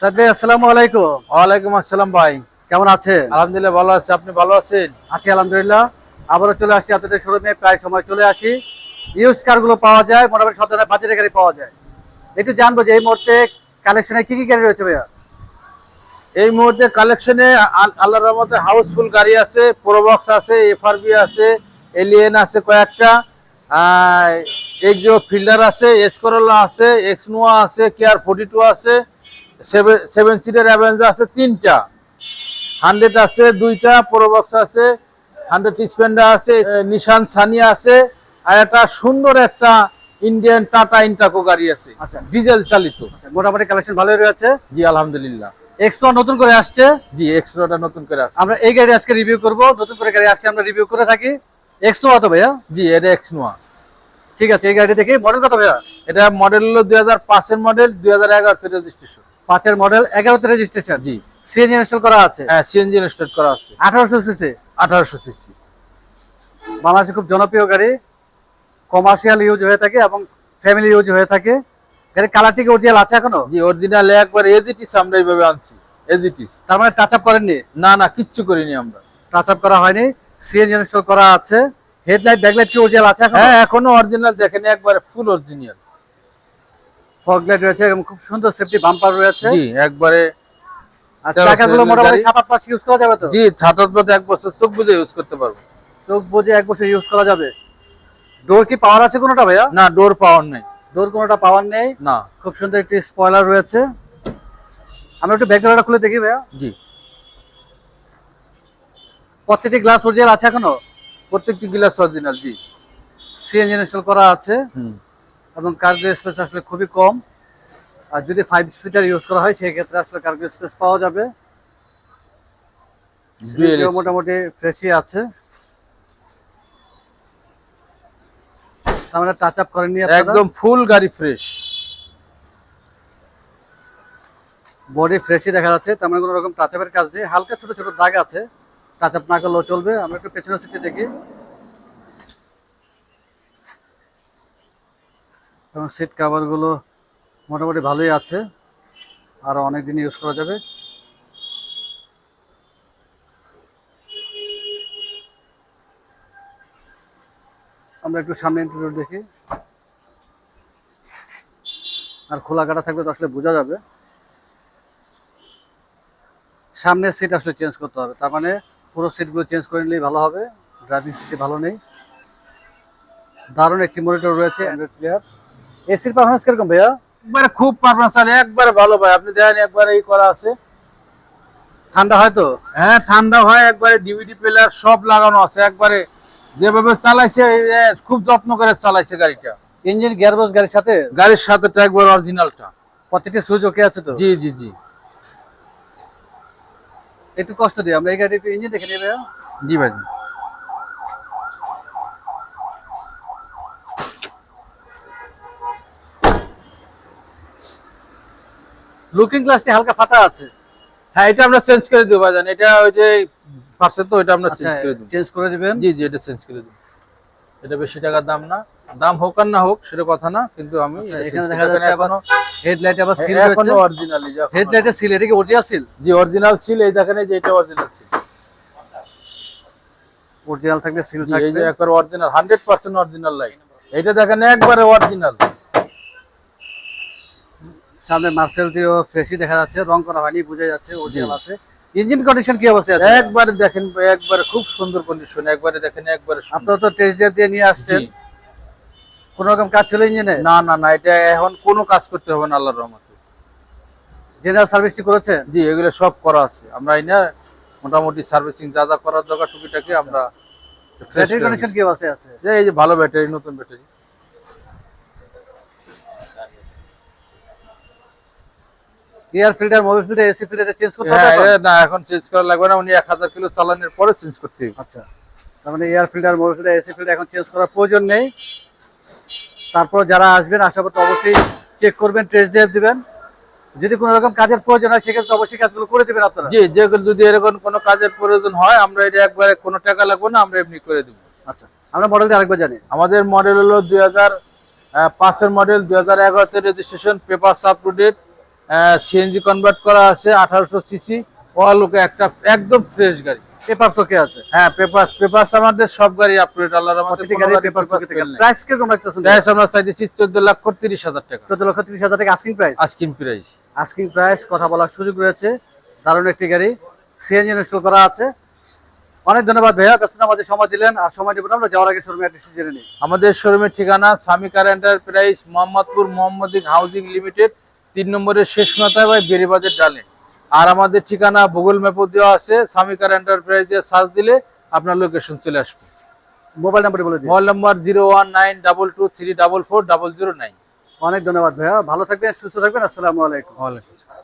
সাদ ভাই আসসালামু আলাইকুম। ওয়ালাইকুম আসসালাম ভাই। কেমন আছেন? আলহামদুলিল্লাহ ভালো আছি। আপনি ভালো আছেন? আছি আলহামদুলিল্লাহ। আবারও চলে আসছি আপনাদের শোরুমে প্রায় সময় চলে আসি। ইউজ কারগুলো পাওয়া যায় মোটামুটি সব ধরনের বাজারে গাড়ি পাওয়া যায়। একটু জানব যে এই মুহূর্তে কালেকশনে কি কি গাড়ি রয়েছে ভাইয়া? এই মুহূর্তে কালেকশনে আল্লাহর রহমতে হাউসফুল গাড়ি আছে প্রোবক্স আছে এফআরবি আছে এলিয়েন আছে কয়েকটা। এক্সিও ফিল্ডার আছে এসকরোলা আছে এক্সনোয়া আছে কেয়ার ফোর্টি টু আছে। সেভেন সিটের অ্যাভেঞ্জার আছে তিনটা। হান্ড্রেড আছে দুইটা প্রোবক্স আছে। হান্ড্রেড স্পেন্ডার আছে নিশান সানিয়া আছে আর একটা সুন্দর একটা ইন্ডিয়ান টাটা ইন্টাকো গাড়ি আছে। আচ্ছা। ডিজেল চালিত। আচ্ছা, মোটামুটি কালেকশন ভালোই রয়েছে? জি আলহামদুলিল্লাহ। এক্সট্রা নতুন করে আসছে? জি এক্সট্রাটা নতুন করে আসছে। আমরা এই গাড়ি আজকে রিভিউ করব। নতুন করে গাড়ি আজকে আমরা রিভিউ করে থাকি। এক্সট্রা কত ভাইয়া? জি এটা এক্স নোয়া ঠিক আছে এই গাড়ি দেখি। মডেল কত ভাইয়া? এটা মডেল হলো দুই হাজার পাঁচের মডেল দুই হাজার এগারোতে রেজিস্ট্রেশন পাঁচের মডেল এগারোতে রেজিস্ট্রেশন জি। সিএনজি ইনস্টল করা আছে? হ্যাঁ সিএনজি রেজিস্টার্ড করা আছে। আঠারোশো সিসি আঠারোশো সিসি বাংলাদেশে খুব জনপ্রিয় গাড়ি। কমার্শিয়াল ইউজ হয়ে থাকে এবং ফ্যামিলি ইউজ হয়ে থাকে। গাড়ির কালারটি কি অরিজিনাল আছে এখনও? জি অরিজিনাল একবার এজিটিস আমরা এইভাবে আনছি এজিটিস তার মানে টাচ আপ করেননি? না না কিচ্ছু করিনি আমরা। টাচ আপ করা হয়নি। সিএনজি ইনস্টল করা আছে। হেডলাইট ব্যাকলাইট কি অরিজিনাল আছে এখন? হ্যাঁ এখনও অরিজিনাল দেখেনি একবারে ফুল অরিজিনাল ফগ লাইট রয়েছে এবং খুব সুন্দর সেফটি বাম্পার রয়েছে। জি একবারে আর চাকাগুলো মোটামুটি। সাত আট মাস ইউজ করা যাবে তো? জি ছাতার পথে এক বছর চোখ বুঝে ইউজ করতে পারব। চোখ বুঝে এক বছর ইউজ করা যাবে। ডোর কি পাওয়ার আছে কোনোটা ভাইয়া? না ডোর পাওয়ার নেই। ডোর কোনোটা পাওয়ার নেই? না। খুব সুন্দর একটি স্পয়লার রয়েছে। আমরা একটু ব্যাকগ্রাউন্ডটা খুলে দেখি ভাইয়া। জি। প্রত্যেকটি গ্লাস অরিজিনাল আছে এখনও? প্রত্যেকটি গ্লাস অরিজিনাল জি। সিএনজি ইনস্টল করা আছে। হুম। এবং কার্গো স্পেস আসলে খুবই কম। আর যদি ফাইভ সিটার ইউজ করা হয় সেই ক্ষেত্রে আসলে কার্গো স্পেস পাওয়া যাবে। মোটামুটি ফ্রেশই আছে। মানে টাচ আপ আপনারা। একদম ফুল গাড়ি ফ্রেশ বডি ফ্রেশই দেখা যাচ্ছে তার মানে কোনো রকম টাচ আপের কাজ নেই। হালকা ছোট ছোট দাগ আছে। টাচ আপ না করলেও চলবে। আমরা একটু পেছনের সিটে দেখি। এবং সিট কাভারগুলো মোটামুটি ভালোই আছে। আরও অনেক দিন ইউজ করা যাবে। আমরা একটু সামনে ইন্টারভিউ দেখি। আর খোলা কাটা থাকলে তো আসলে বোঝা যাবে। সামনের সিট আসলে চেঞ্জ করতে হবে। তার মানে পুরো সিটগুলো চেঞ্জ করে নিলেই ভালো হবে। ড্রাইভিং সিটে ভালো নেই। দারুণ একটি মনিটর রয়েছে অ্যান্ড্রয়েড প্লেয়ার এসির পারফরমেন্স কীরকম ভাইয়া? একবারে খুব পারফরমেন্স আর একবারে ভালো ভাই। আপনি দেখেন একবারে এই করা আছে। ঠান্ডা হয় তো? হ্যাঁ ঠান্ডা হয় একবারে ডিভিডি প্লেয়ার সব লাগানো আছে। একবারে যেভাবে চালাইছে খুব যত্ন করে চালাইছে গাড়িটা। ইঞ্জিন গিয়ারবক্স গাড়ির সাথে? গাড়ির সাথে তো একবার অরিজিনালটা প্রত্যেকটি সুইচ ওকে আছে তো? জি জি জি। একটু কষ্ট দিই আমরা এই গাড়ি একটু ইঞ্জিন দেখে ভাইয়া। জি ভাই লুকিং গ্লাসটি হালকা ফাটা আছে। হ্যাঁ এটা আমরা চেঞ্জ করে দেবো ভাইজান। এটা ওই যে পার্সেল তো এটা আমরা আচ্ছা চেঞ্জ করে দেবো চেঞ্জ করে দিবেন? জি জি এটা চেঞ্জ করে দেবো। এটা বেশি টাকার দাম না। দাম হোক আর না হোক সেটা কথা না কিন্তু আমি আচ্ছা, এখানে দেখা যাচ্ছে। আবার হেডলাইট আবার সিল এখনও রয়েছে। অরিজিনালি হেডলাইটের সিল এটা কি অরিজিনাল সিল জি অরিজিনাল ছিল এই দেখেন এই যে এটা অরিজিনাল ছিল অরিজিনাল থাকলে সিল জি, এই যে একবার original hundred percent original light এটা দেখেন একবারে অরিজিনাল সামনে মার্সেলটিও ফ্রেশই দেখা যাচ্ছে রং করা হয়নি বোঝা যাচ্ছে অরিজিনাল আছে। ইঞ্জিন কন্ডিশন কি অবস্থা আছে? একবারে দেখেন একবারে খুব সুন্দর কন্ডিশন একবারে দেখেন একবারে। আপনারা তো টেস্ট দিয়ে নিয়ে আসছেন। কোন রকম কাজ ছিল ইঞ্জিনে না না না এটা এখন কোনো কাজ করতে হবে না আল্লাহর রহমতে। জেনারেল সার্ভিসটি করেছেন জি এগুলো সব করা আছে। আমরা এই না মোটামুটি সার্ভিসিং যা যা করার দরকার টুকিটাকি আমরা ব্যাটারি কন্ডিশন কি অবস্থায় আছে? এই যে ভালো ব্যাটারি নতুন battery air filter mobile filter AC filter change করতে হবে হ্যাঁ না এখন চেঞ্জ করা লাগবে না উনি এক হাজার কিলো চালানোর পরে চেঞ্জ করতে হবে। আচ্ছা। তার মানে air filter mobile filter AC filter এখন চেঞ্জ করার প্রয়োজন নেই। তারপর যারা আসবেন আশা করতে অবশ্যই চেক করবেন টেস্ট ড্রাইভ দিবেন। যদি কোনো রকম কাজের প্রয়োজন হয় সেক্ষেত্রে অবশ্যই কাজগুলো করে দেবেন আপনারা। জি যে যদি এরকম কোনো কাজের প্রয়োজন হয় আমরা এটা একবারে কোনো টাকা লাগবে না আমরা এমনি করে দিব। আচ্ছা আমরা মডেলটি আরেকবার জানি। আমাদের মডেল হলো দুই হাজার পাঁচের মডেল দুই হাজার এগারোতে registration paper to date CNG convert করা আছে আঠারোশো সিসি ওয়ালোকে একটা একদম ফ্রেশ গাড়ি। পেপার চোখে আছে? হ্যাঁ পেপার পেপার আমাদের সব গাড়ি আপডেট আল্লাহর আমাদের গাড়ি পেপার চোখে থেকে প্রাইস কীরকম রাখতেছেন? প্রাইস আমরা চাইতেছি চোদ্দ লক্ষ তিরিশ হাজার টাকা। লক্ষ হাজার টাকা asking price asking price asking price কথা বলার সুযোগ রয়েছে। দারুণ একটি গাড়ি। সিএনজি ইনস্টল করা আছে। অনেক ধন্যবাদ ভাইয়া আমাদের সময় দিলেন আর সময় দেবেন আমরা যাওয়ার আগে শোরুমে একটু জেনে নিই। আমাদের শোরুমের ঠিকানা Samikar enterprise Mohammadpur Mohammadia housing limited তিন নম্বরের শেষ মাথায় ভাই বেড়িবাজের ডালে আর আমাদের ঠিকানা গুগল ম্যাপও দেওয়া আছে সামিকার এন্টারপ্রাইজ দিয়ে সার্চ দিলে আপনার লোকেশন চলে আসবে। মোবাইল নাম্বার বলে দিন। Mobile number zero one nine double two three double four double zero nine. অনেক ধন্যবাদ ভাইয়া ভালো থাকবেন সুস্থ থাকবেন আসসালামু আলাইকুম। ওয়ালাইকুম আসসালাম।